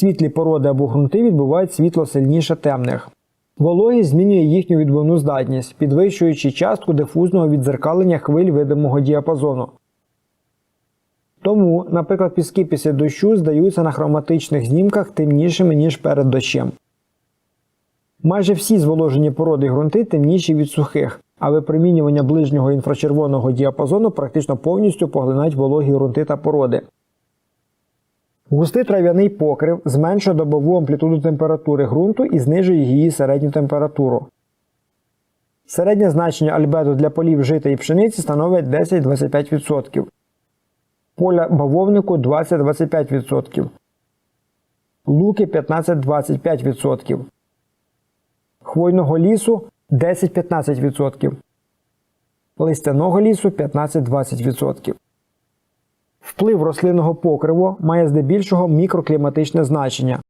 Світлі породи або ґрунти відбувають світло сильніше темних. Вологість змінює їхню відбивну здатність, підвищуючи частку дифузного віддзеркалення хвиль видимого діапазону. Тому, наприклад, піски після дощу здаються на хроматичних знімках темнішими, ніж перед дощем. Майже всі зволожені породи ґрунти темніші від сухих, а випромінювання ближнього інфрачервоного діапазону практично повністю поглинають вологі ґрунти та породи. Густий трав'яний покрив зменшує добову амплітуду температури ґрунту і знижує її середню температуру. Середнє значення альбедо для полів жита і пшениці становить 10-25%. Поля бавовнику 20-25%. Луки 15-25%. Хвойного лісу 10-15%. Листяного лісу 15-20%. Вплив рослинного покриву має здебільшого мікрокліматичне значення,